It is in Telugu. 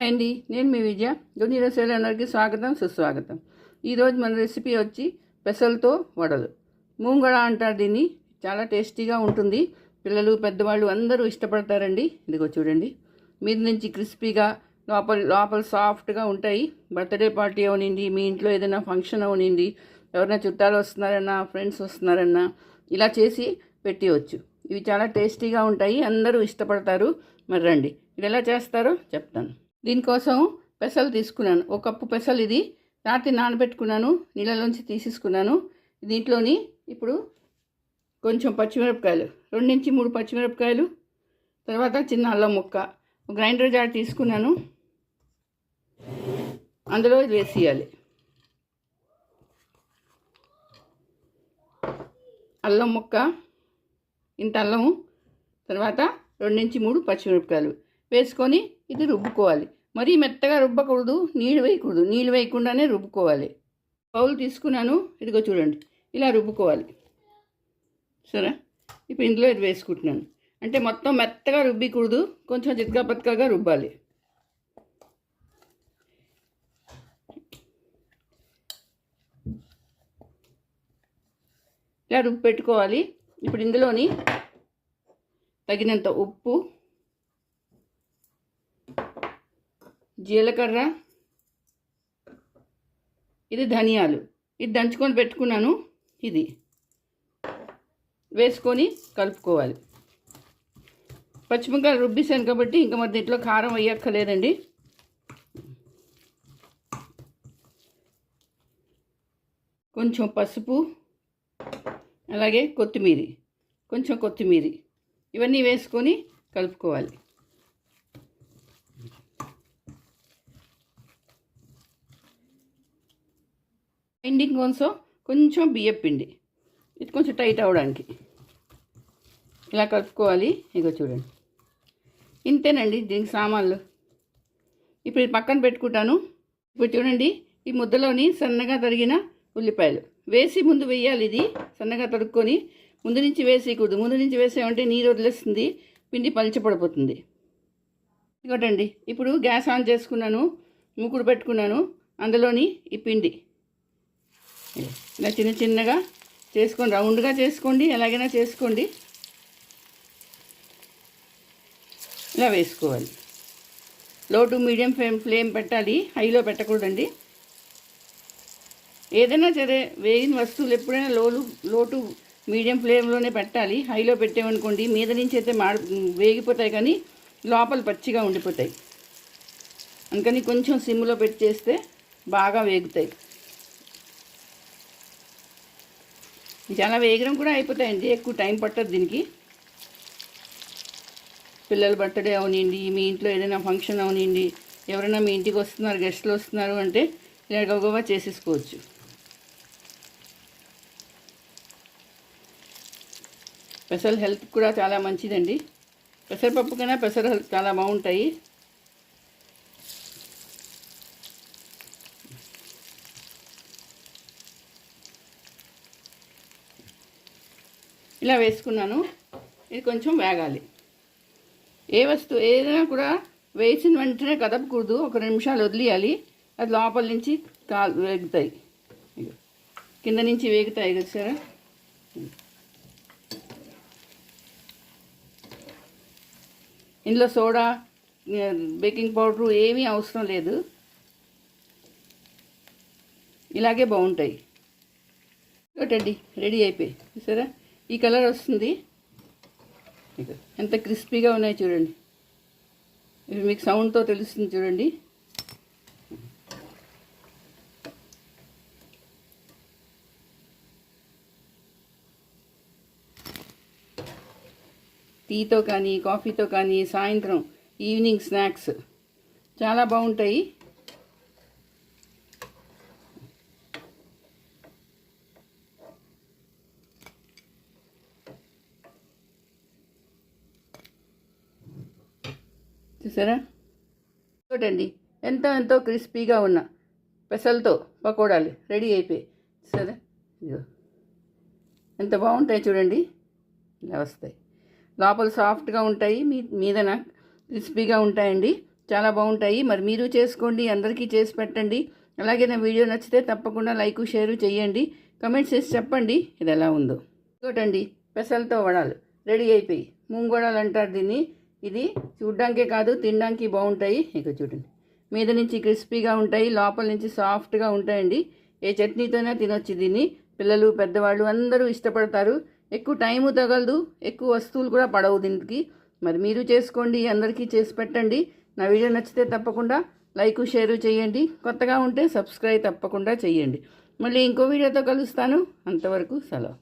అండి నేను మీ విజయ. జూనియర్ అందరికీ స్వాగతం సుస్వాగతం. ఈరోజు మన రెసిపీ వచ్చి పెసలతో వడలు. మూంగడ అంటారు దీన్ని. చాలా టేస్టీగా ఉంటుంది. పిల్లలు పెద్దవాళ్ళు అందరూ ఇష్టపడతారండి. ఇదిగో చూడండి. మీద నుంచి క్రిస్పీగా లోపల లోపల సాఫ్ట్గా ఉంటాయి. బర్త్డే పార్టీ అవనింది మీ ఇంట్లో ఏదైనా ఫంక్షన్ అవనింది ఎవరైనా చుట్టాలు వస్తున్నారన్నా ఫ్రెండ్స్ వస్తున్నారన్నా ఇలా చేసి పెట్టవచ్చు. ఇవి చాలా టేస్టీగా ఉంటాయి. అందరూ ఇష్టపడతారు. మరి రండి. ఇది ఎలా చేస్తారో చెప్తాను. దీనికోసం పెసలు తీసుకున్నాను. ఒక కప్పు పెసలు ఇది. రాత్రి నానబెట్టుకున్నాను. నీళ్ళలోంచి తీసేసుకున్నాను. దీంట్లోని ఇప్పుడు కొంచెం పచ్చిమిరపకాయలు. రెండు నుంచి మూడు పచ్చిమిరపకాయలు. తర్వాత చిన్న అల్లం ముక్క. గ్రైండర్ జార్ తీసుకున్నాను. అందులో ఇది వేసేయాలి. అల్లం ముక్క ఇంత అల్లము. తర్వాత రెండు నుంచి మూడు పచ్చిమిరపకాయలు. వేసుకొని ఇది రుబ్బుకోవాలి. మరీ మెత్తగా రుబ్బకూడదు నీళ్ళు వేయకూడదు. నీళ్ళు వేయకుండానే రుబ్బుకోవాలి. పౌలు తీసుకున్నాను. ఇదిగో చూడండి. ఇలా రుబ్బుకోవాలి. సరే? ఇప్పుడు ఇందులో ఇది వేసుకుంటున్నాను. అంటే మొత్తం మెత్తగా రుబ్బికూడదు. కొంచెం చిత్కా పత్కాగా రుబ్బాలి. ఇలా రుబ్బు పెట్టుకోవాలి. ఇప్పుడు ఇందులోని తగినంత ఉప్పు జీలకర్ర ఇది ధనియాలు. ఇది దంచుకొని పెట్టుకున్నాను. ఇది వేసుకొని కలుపుకోవాలి. పచ్చిమిరపకాయలు రుబ్బిసాను కాబట్టి ఇంకా మరి దీంట్లో కారం వేయక్కర్లేదండి. కొంచెం పసుపు అలాగే కొత్తిమీర కొంచెం కొత్తిమీర. ఇవన్నీ వేసుకొని కలుపుకోవాలి. ఎండింగ్ కోసం కొంచెం బియ్యం పిండి. ఇది కొంచెం టైట్ అవ్వడానికి ఇలా కలుపుకోవాలి. ఇగో చూడండి. ఇంతేనండి దీనికి సామాన్లు. ఇప్పుడు ఇది పక్కన పెట్టుకుంటాను. ఇప్పుడు చూడండి ఈ ముద్దలోని సన్నగా తరిగిన ఉల్లిపాయలు. వేసి ముందు వేయాలి ఇది సన్నగా తరుక్కొని. ముందు నుంచి వేసేయకూడదు. ముందు నుంచి వేసామంటే నీరు వదిలేస్తుంది. పిండి పలిచపడిపోతుంది ఇంకోటండి ఇప్పుడు గ్యాస్ ఆన్ చేసుకున్నాను. మూకుడు పెట్టుకున్నాను. అందులోని ఈ పిండి. ఇలా చిన్న చిన్నగా చేసుకోండి. రౌండ్గా చేసుకోండి. ఎలాగైనా చేసుకోండి. ఇలా వేసుకోవాలి. లో టు మీడియం ఫ్లేమ్ ఫ్లేమ్ పెట్టాలి. హైలో పెట్టకూడదండి. ఏదైనా సరే వేగిన వస్తువులు ఎప్పుడైనా లోలు లో టు మీడియం ఫ్లేమ్లోనే పెట్టాలి. హైలో పెట్టామనుకోండి మీద నుంచి అయితే మాడి వేగిపోతాయి కానీ లోపల పచ్చిగా ఉండిపోతాయి. అందుకని కొంచెం సిమ్లో పెట్టి చేస్తే బాగా వేగుతాయి. చాలా వేగరం కూడా అయిపోతాయండి. ఎక్కువ టైం పట్టదు దీనికి. పిల్లల బర్త్డే అవనివ్వండి మీ ఇంట్లో ఏదైనా ఫంక్షన్ అవనివ్వండి ఎవరైనా మీ ఇంటికి వస్తున్నారు గెస్ట్లు వస్తున్నారు అంటే ఇలా గబగబా చేసేసుకోవచ్చు. పెసర హెల్త్ కూడా చాలా మంచిదండి. పెసరపప్పు కన్నా పెసర హెల్త్ చాలా బాగుంటాయి. ఇలా వేసుకున్నాను. ఇది కొంచెం వేగాలి. ఏ వస్తువు ఏదైనా కూడా వేసిన వెంటనే కదపకూడదు. ఒక రెండు నిమిషాలు వదిలేయాలి. అది లోపల నుంచి కా వేగుతాయి. కింద నుంచి వేగుతాయి కదా సార్? ఇందులో సోడా బేకింగ్ పౌడరు ఏమీ అవసరం లేదు. ఇలాగే బాగుంటాయి. ఒకటండి రెడీ అయిపోయి. చూసారా? ఈ కలర్ వస్తుంది. ఎంత క్రిస్పీగా ఉన్నాయో చూడండి. ఇవి మీకు సౌండ్తో తెలుస్తుంది చూడండి. టీతో కానీ కాఫీతో కానీ సాయంత్రం ఈవినింగ్ స్నాక్స్ చాలా బాగుంటాయి. చూసారా? చూడండి ఎంతో ఎంతో క్రిస్పీగా ఉన్న పెసలతో పకోడాలు రెడీ అయిపోయాయి. సరే ఇదిగో. ఎంత బాగుంటాయి చూడండి. ఇలా వస్తాయి. లోపల సాఫ్ట్గా ఉంటాయి మీ మీదన క్రిస్పీగా ఉంటాయండి. చాలా బాగుంటాయి. మరి మీరు చేసుకోండి అందరికీ చేసి పెట్టండి. అలాగే నా వీడియో నచ్చితే తప్పకుండా లైక్ షేర్ చేయండి. కమెంట్స్ చేసి చెప్పండి ఇది ఎలా ఉందో. ఇంకోటండి పెసలతో వడాలు రెడీ అయిపోయి. ముంగోడాలు అంటారు దీన్ని. ఇది చూడ్డానికే కాదు తినడానికి బాగుంటాయి. ఇక చూడండి. మీద నుంచి క్రిస్పీగా ఉంటాయి లోపల నుంచి సాఫ్ట్గా ఉంటాయండి. ఏ చట్నీతోనే తినొచ్చు దీన్ని. పిల్లలు పెద్దవాళ్ళు అందరూ ఇష్టపడతారు. ఎక్కువ టైము తగలదు ఎక్కువ వస్తువులు కూడా పడవు దీనికి. మరి మీరు చేసుకోండి అందరికీ చేసి పెట్టండి. నా వీడియో నచ్చితే తప్పకుండా లైక్ షేర్ చేయండి. కొత్తగా ఉంటే సబ్స్క్రైబ్ తప్పకుండా చేయండి. మళ్ళీ ఇంకో వీడియోతో కలుస్తాను. అంతవరకు సెలవు.